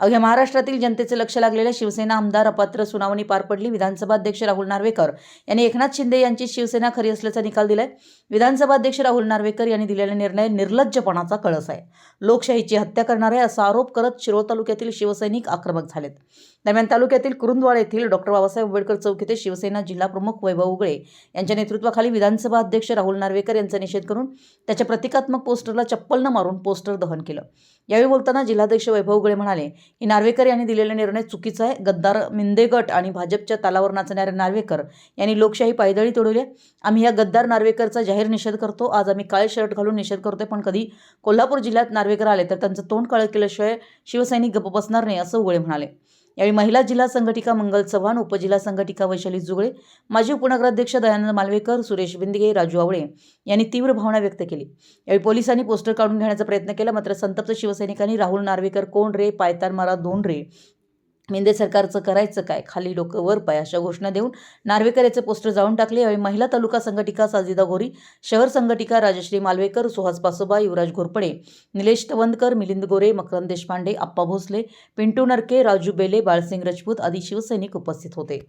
अवघ्या महाराष्ट्रातील जनतेचे लक्ष लागलेल्या शिवसेना आमदार अपात्र सुनावणी पार पडली. विधानसभा अध्यक्ष राहुल नार्वेकर यांनी एकनाथ शिंदे यांची शिवसेना खरी असल्याचा निकाल दिलाय. विधानसभा अध्यक्ष राहुल नार्वेकर यांनी दिलेला निर्णय निर्लज्जपणाचा कळस आहे. लोकशाहीची हत्या करणार आहे असा आरोप करत शिरोळ तालुक्यातील शिवसैनिक आक्रमक झालेत. दरम्यान तालुक्यातील कुरुंदवाड येथील डॉक्टर बाबासाहेब आंबेडकर चौक येथे शिवसेना जिल्हा प्रमुख वैभव उगळे यांच्या नेतृत्वाखाली विधानसभा अध्यक्ष राहुल नार्वेकर यांचा निषेध करून त्याच्या प्रतिकात्मक पोस्टरला चप्पल न मारून पोस्टर दहन केलं. यावेळी बोलताना जिल्हाध्यक्ष वैभव उगळे म्हणाले नार्वेकर यांनी दिलेला निर्णय चुकीचा आहे. गद्दार मिंदे गट आणि भाजपच्या तालावर नाचणाऱ्या नार्वेकर यांनी लोकशाही पायदळी तोडवली आहे. आम्ही या गद्दार नार्वेकरचा जाहीर निषेध करतो. आज आम्ही काळे शर्ट घालून निषेध करतोय पण कधी कोल्हापूर जिल्ह्यात नार्वेकर आले तर त्यांचं तोंड काळं केल्याशिवाय शिवसैनिक गप्प बसणार नाही असं उगळे म्हणाले. यावेळी महिला जिल्हा संघटिका मंगल चव्हाण उपजिल्हा संघटिका वैशाली जुगळे माजी उपनगराध्यक्ष दयानंद मालवेकर सुरेश बिंदगे राजू आवळे यांनी तीव्र भावना व्यक्त केली. यावेळी पोलिसांनी पोस्टर काढून घेण्याचा प्रयत्न केला मात्र संतप्त शिवसैनिकांनी राहुल नार्वेकर कोण रे पायतान मारा दोन रे मेंदे सरकारचं करायचं काय? खाली डोकं वर पाय अशा घोषणा देऊन नार्वेकर याचे पोस्टर जाऊन टाकले. यावेळी महिला तालुका संघटिका साजिदा गोरी शहर संघटिका राजश्री मालवेकर सुहास पासोबा युवराज घोरपडे निलेश तवंदकर मिलिंद गोरे मकरंद देशपांडे आप्पा भोसले पिंटू नरके राजू बेले बाळसिंग राजपूत आदी शिवसैनिक उपस्थित होते.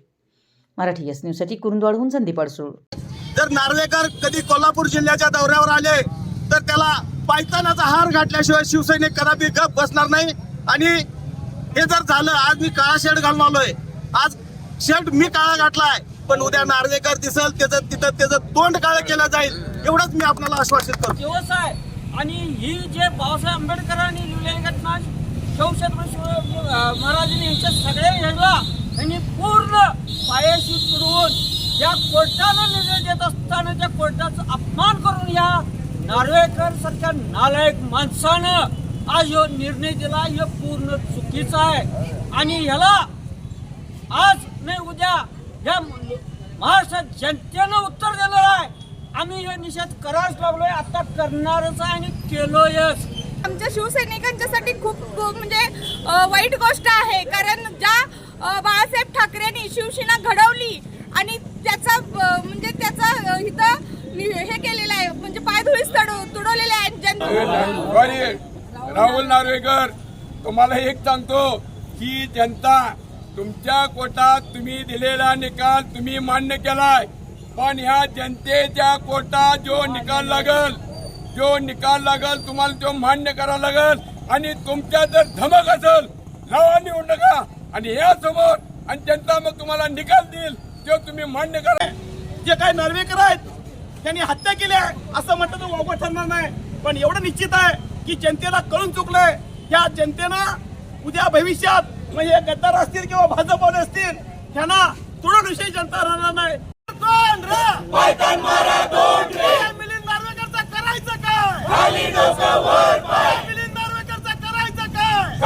मराठी एस न्यूजसाठी कुरुंदवाडहून संदीप अडसूळ जर नार्वेकर कधी कोल्हापूर जिल्ह्याच्या दौऱ्यावर आले तर त्याला पायतानाचा हार घातल्याशिवाय शिवसैनिक कदापि गप बसणार नाही. आणि हे जर झालं आज मी काळा शर्ट घालून आलोय. आज शर्ट मी काळा घातलाय पण उद्या नार्वेकर दिसल त्याचं तिथं त्याचं तोंड काळं केलं जाईल एवढंच मी आपल्याला आश्वासित करतो. आहे आणि ही जे बाबासाहेब आंबेडकरांनी लिहिलेली घटना शिवछत्र शिव महाराजांनी यांच्या सगळ्या ह्याला यांनी पूर्ण पायाशी फिरवून या कोर्टाला निर्णय देत असताना त्या कोर्टाचा अपमान करून या नार्वेकर सारख्या नालायक माणसानं आज ह्यो निर्णय दिला हे पूर्ण चुकीचा आहे. आणि ह्याला आज नाही उद्या या महाराष्ट्रात जनतेनं उत्तर देणार आहे. आम्ही हे निषेध करायच लागलोय आता करणारच आहे आणि केलोयच. आमच्या शिवसैनिकांच्यासाठी खूप खूप म्हणजे अ, वाईट गोष्ट आहे. कारण ज्या अ, बाळासाहेब ठाकरेंनी शिवसेना घडवली आणि त्याचा अ, म्हणजे त्याचा अ, इथं नि- हे केलेलं आहे म्हणजे पायधुळीस तडू तुडवलेले आहे जन बरे राहुल नार्वेकर तुम्हाला एक सांगतो की जनता तुमच्या कोटात तुम्ही दिलेला निकाल तुम्ही मान्य केलाय. पण ह्या जनतेच्या कोटात जो निकाल लागल जो निकाल लागल तुम्हाला तो मान्य करावा लागल. आणि तुमच्या जर धमक असेल लावा निवडणुका आणि यासमोर आणि जनता मग तुम्हाला निकाल देईल तो तुम्ही मान्य करा. जे काही नार्वेकर आहेत त्यांनी हत्या केली आहे असं म्हटलं तर वावगं ठरणार नाही. पण एवढं निश्चित आहे की जनतेला कळून चुकलंय. या जनतेनं उद्या भविष्यात म्हणजे गद्दार असतील किंवा भाजपवाले असतील ह्यांना तुडविषयी जनता राहणार नाही. मिलिंद नार्वेकरचं करायचं काय? मिलिंद नार्वेकरचं करायचं काय?